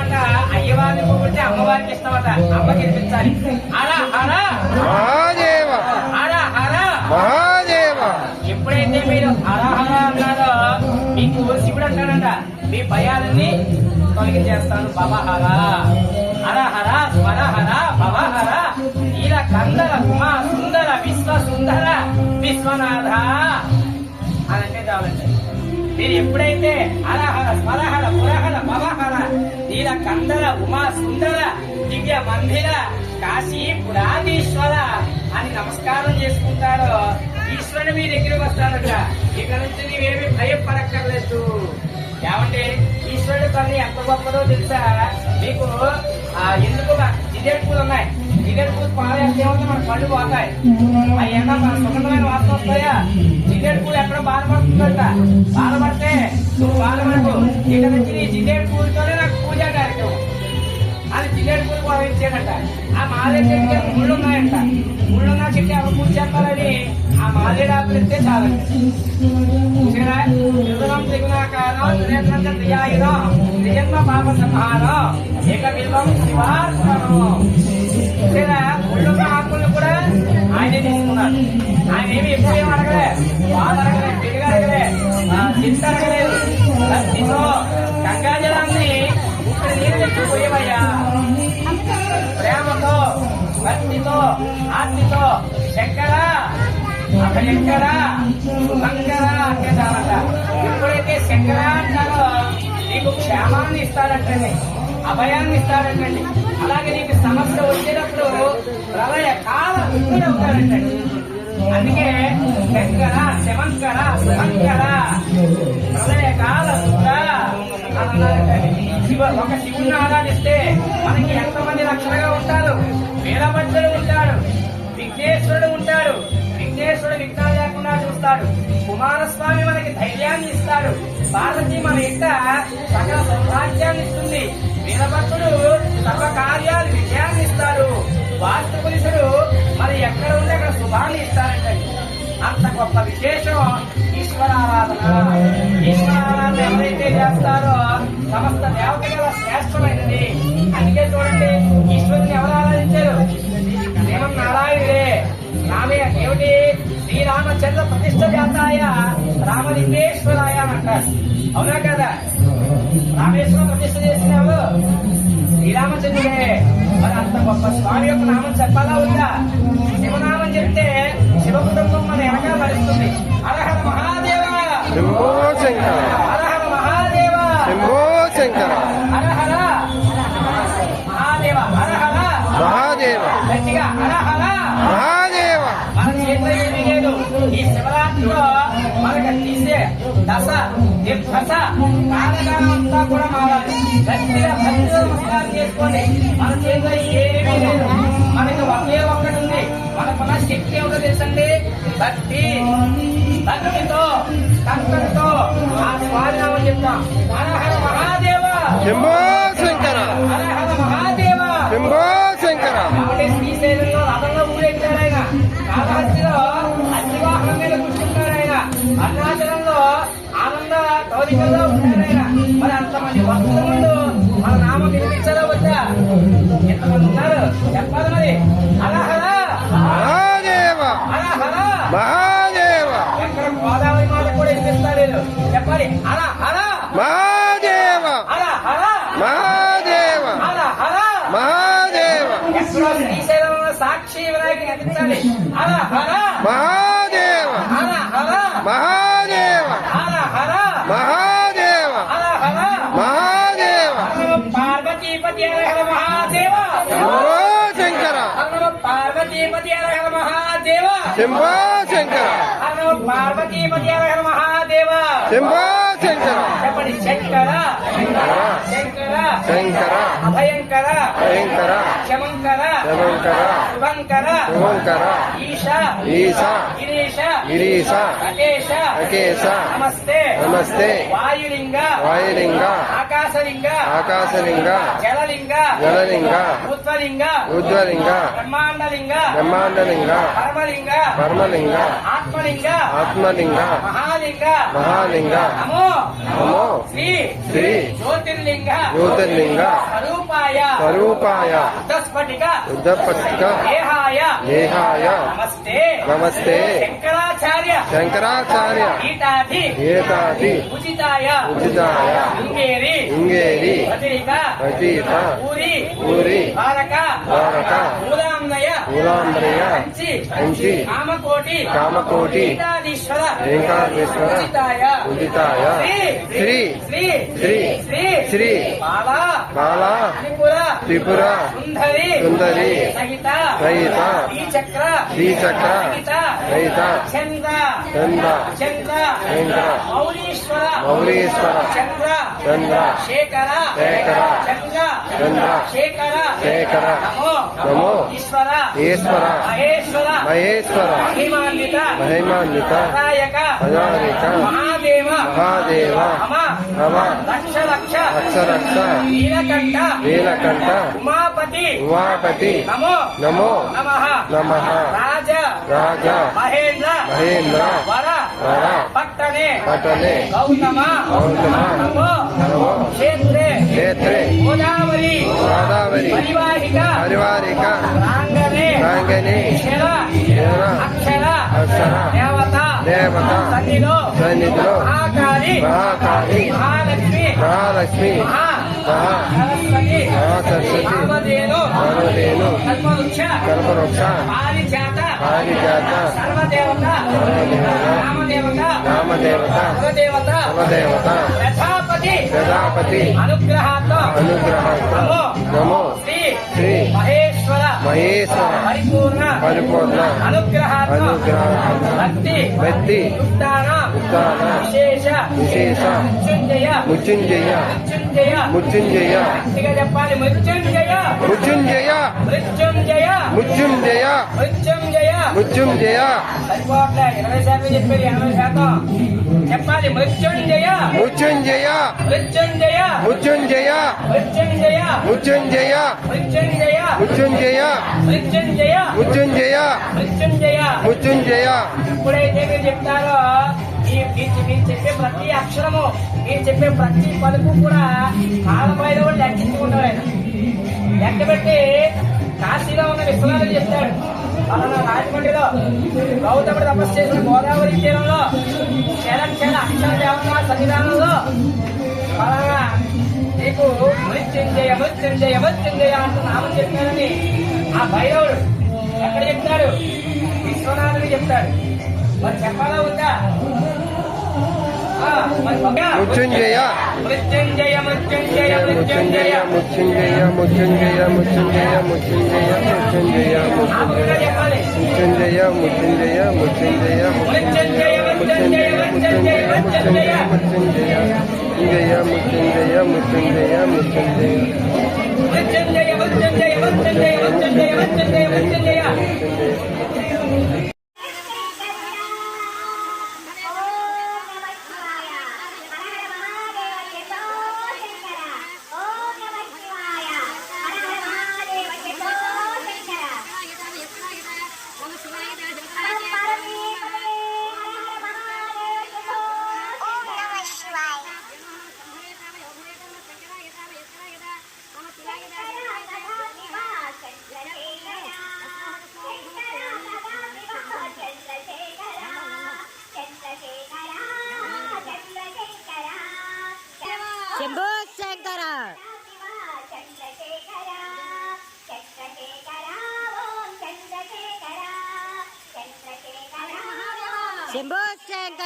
అయ్యవారిని పొగిడితే అమ్మవారికి ఇష్టమట. అమ్మకి వినిపించాలి మహాదేవ. ఎప్పుడైతే మీరు హర హర అన్నారో మీకు శివుడు అంటాడంట మీ భయాలన్నీ తొలగించేస్తాను. భవహర హర. హర స్వర హర భవహర నీల కందర ఉమా సుందర విశ్వ సుందర విశ్వనాథ. అని అంటే చాలండి. మీరు ఎప్పుడైతే హరహర స్వరహర పురహర భవహర నీల కందర ఉమా సుందర దివ్య మందిర కాశీ పురాధీశ్వర అని నమస్కారం చేసుకుంటారో ఈశ్వరుడు మీ దగ్గరికి వస్తాడట ఇక నుంచి నీవేమి భయపడక్కర్లేదు. ఏమంటే ఈశ్వరుడు పని ఎంత గొప్పదో తెలుసా? మీకు ఆ, ఎందుకు జిగేట్ పూలు ఉన్నాయి? జిగేట్ పూలు పాలేస్తే మన పళ్ళు పోతాయి. అవి మన సుగంధమైన వాసన వస్తాయా? జిగేట్ పూలు ఎక్కడ బాధపడ బాధపడితే నువ్వు బాధపడకు ఇక నుంచి నీ జిగేట్ పూలతోనే నాకు అది పూలు కూడా ఇచ్చాడంట ఆ మాదే చెట్టుకి ముళ్ళు ఉన్నాయంట. ముళ్ళున్నా చెట్టు ఎవరు పూజ చేస్తారని ఆ మాదే డాక్టర్ ఇస్తే చాలండి చూసారా? త్రిగుణం త్రిగుణాకారం త్రినేత్రం త్రియాయుధం. త్రిజన్మ పాప సంహారం ఏక బిల్వం శివార్పణం చూసారా? ముళ్ళున్న ఆకులను కూడా ఆయన తీసుకున్నారు. ఆయన ఏమి ఎక్కువ ఏం అడగలే? బాధ అడగలే పెరుగు అడగలే చింత అడగలేదు. గంగాజలాన్ని ఇక్కడ నీరు తెచ్చిపోయేవయ్యా భక్తితో ఆస్తితో శంకర అభయంకర శుభంకర అంటే చాలంట ఎప్పుడైతే శంకర అంటారో నీకు క్షేమాన్ని ఇస్తాడంటండి అభయాన్ని ఇస్తాడంటండి అలాగే నీకు సమస్య వచ్చేటప్పుడు ప్రళయ కాల విప్పుడు అవుతాడంటండి అందుకే శంకర శివంకర శుభంకర ప్రళయ కాల శుద్ధ శివ ఒక శివుని ఆరాధిస్తే మనకి ఎంతమంది రక్షణగా ఉంటారు వీరభద్రుడు ఉంటాడు విఘ్నేశ్వరుడు ఉంటాడు విఘ్నేశ్వరుడు విఘ్నాలు లేకుండా చూస్తాడు కుమారస్వామి మనకి ధైర్యాన్ని ఇస్తాడు పార్వతి మన ఇంట సకల సౌభాగ్యాన్ని ఇస్తుంది వీరభద్రుడు సర్వ కార్యాలు విజయాన్ని ఇస్తాడు వాస్తు పురుషుడు మరి ఎక్కడ ఉంటే అక్కడ శుభాన్ని ఇస్తారంటండి అంత గొప్ప విశేషం ఈశ్వరారాధన ఈశ్వరారాధన ఎవరైతే చేస్తారో సమస్త దేవతల శ్రేష్టమైనది. అందుకే చూడండి ఈశ్వరుని ఎవరు ఆరాధించారు? నారాయణుడే. రామయ్య ఏమిటి? శ్రీరామచంద్ర ప్రతిష్ట జాతాయ రామలింగేశ్వరాయ అంటారు. అవునా కదా? రామేశ్వరం ప్రతిష్ట చేసిన శ్రీరామచంద్రుడే. మరి అంత గొప్ప స్వామి యొక్క నామం చెప్పాలా ఉందా శివనామం చెప్తే శివ కుటుంబం మన వెనక భరిస్తుంది హరహర మహాదేవ! గట్టిగా హరహర మహాదేవ. మన చేతిలో ఏమీ లేదు. ఈ శివరాత్రిలో మనకు తీసే దశ దశ కాలగానం అంతా కూడా మారాలి. గట్టిగా భక్తితో నమస్కారం చేసుకోండి. మన చేతిలో ఏమీ లేదు. మనకి ఒకే ఒక్కటి ఉంది. మనకున్న శక్తి ఏమిటో తెలుసండి? భక్తి. భక్తితో ఆ స్వామినామం చెప్తాం. హర హర మహాదేవ అరుణాచలంలో ఆనంద కౌలికల్లో ఉంటాడు ఆయన మరి అంతమంది భక్తుల ముందు మన నామం వినిపించాలో వద్దా? ఎంతమంది ఉన్నారు? చెప్పాలి. మరి హరహర! మహాదేవ! హరహర! మహాదేవ! ఎక్కడ గోదావరి మాట కూడా వినిపిస్తాడు వీళ్ళు. చెప్పాలి. హర హర మహాదేవ! హర హర మహాదేవ! హర హర మహాదేవ! ఎక్కడో శ్రీశైలంలో సాక్షి వినాయకుని అందించాలి. హర మహాదేవ. మహాదేవ. మహాదేవ. పార్వతీపతి మహాదేవ శంభో శంకర పార్వతీపతి మహాదేవ శంభో శంకర పార్వతీపతి మహాదేవ శంకర। చెప్పండి శంకర శంకర శంకర అభయంకర భయంకర క్షమంకర శవంకర శుభంకర శుభంకర ఈశ ఈశ గిరీశ గిరీశ అకేశ అకేశ నమస్తే నమస్తే వాయులింగ వాయులింగ ఆకాశలింగ ఆకాశలింగ జలలింగ జలలింగ ఉత్వలింగ ఉద్వలింగ బ్రహ్మాండలింగ బ్రహ్మాండలింగ పరమలింగ పరమలింగ ఆత్మలింగ ఆత్మలింగ. మహాలింగ. మహాలింగ. నమో. నమో. శ్రీ. శ్రీ. జ్యోతిర్లింగ. జ్యోతిర్లింగ. స్వరూపాయ. స్వరూపాయ. ఉద్ధస్ఫటిక ఉద్దపటిక దేహాయ. దేహాయ. నమస్తే. నమస్తే. శంకరాచార్య. శంకరాచార్య. గీతాది. ఏతాది ఉచితాయ. ఉచితాయ. ఇంగేరి ఇంగేరి ప్రతిరిక రచయిత ఊరి. ఊరి. భారక ద్వారక మూలాంనయ మూలాంబరయ్య అంచి కామకోటి. ఏకాదేశ్వర ఉదితాయ. శ్రీ. శ్రీ. శ్రీ. బాల. త్రిపుర. సుందరి. రహిత శ్రీచక్ర రహిత చంద్ర. చంద్ర. మౌరీశ్వర మౌరీశ్వర చంద్ర. చంద్ర. శేఖర. శేఖర. చంద్ర. చంద్ర. శేఖర. శేఖర. నమో. నమో. ఈశ్వర ఈశ్వర మహేశ్వర మహేశ్వర మహిమాన్విత మహిమాన్విత వినాయక అనారిక మహాదేవ మహాదేవ మమ నమ లక్ష లక్ష రక్ష రక్ష నీలకంఠ నీలకంఠ ఉమాపతి ఉమాపతి నమో నమో నమ నమ రాజ రాజ మహేంద్ర మహేంద్ర వర వర పట్టణే పటలే గౌతమ గౌతమ నమో నమో క్షేత్రే క్షేత్రే గోదావరి గోదావరి పరివారిక రాంగని అక్షర అక్షర దేవత దేవత సన్నిలో సన్నిధిలో మహాకాళి మహాకాళి మహాలక్ష్మి మహాలక్ష్మి మహా సరస్వతి కల్పవృక్ష కల్పవృక్ష పారిజాత పారిజాత సర్వదేవత రామదేవత రామదేవత కులదేవత కులదేవత ప్రజాపతి ప్రజాపతి అనుగ్రహాతో అనుగ్రహార్థ. నమో నమో శ్రీ శ్రీ మహేశ్వర మహేశ్వర పరిపూర్ణ అనుగ్రహ భక్తి ఉత్తాన విశేష మృత్యుంజయ మృత్యుంజయ మృత్యుంజయ మృత్యుంజయ మృత్యుంజయ మృత్యుంజయ మృత్యుంజయ ఇరవై శాతం చెప్పారు ఎనభై శాతం. చెప్పాలి మృత్యుంజయ మృత్యుంజయ మృత్యుంజయ మృత్యుంజయ మృత్యుంజయ మృత్యుంజయ మృత్యుంజయ మృత్యుంజయ మృత్యుంజయ మృత్యుంజయ మృత్యుంజయ మృత్యుంజయ ఎప్పుడైతే మీరు చెప్తారో ఈ మీరు చెప్పే ప్రతి అక్షరము మీరు చెప్పే ప్రతి పలుకు కూడా కాలపైన కూడా లెక్కించుకుంటారు ఆయన లెక్క పెట్టి కాశీలో ఉన్న విశ్వనాథుడు చెప్తాడు పలానా రాజమండ్రిలో గౌతముడు తపస్సు చేసిన గోదావరి తీరంలో చలం అక్షర దేవత సన్నిధానంలో పలానా నీకు మృత్యుంజయ మృత్యుంజయ మృత్యుంజయ అంటూ నామం చెప్పారని ఆ భైరవుడు ఎక్కడ చెప్తాడు? విశ్వనాథుడు చెప్తాడు. మరి చెప్పాలా ఉందా మృత్యుంజయ మృత్యుంజయ మృత్యుంజయ మృత్యుంజయ మృత్యుంజయ మృత్యుంజయ మృత్యుంజయ మృత్యుంజయ మృత్యుంజయ ఆపుగా చెప్పాలి మృత్యుంజయ మృత్యుంజయ మృత్యుంజయ మృత్యుంజయ మృత్యుంజయ మృత్యుంజయ మృత్యుంజయ మృత్యుంజయ మృత్యుంజయ మృత్యుంజయ మృత్యుంజయ మృత్యుంజయ మృత్యుంజయ మృత్యుంజయ మృత్యుంజయ మృత్యుంజయ మృత్యుంజయ सिंबो स्टँड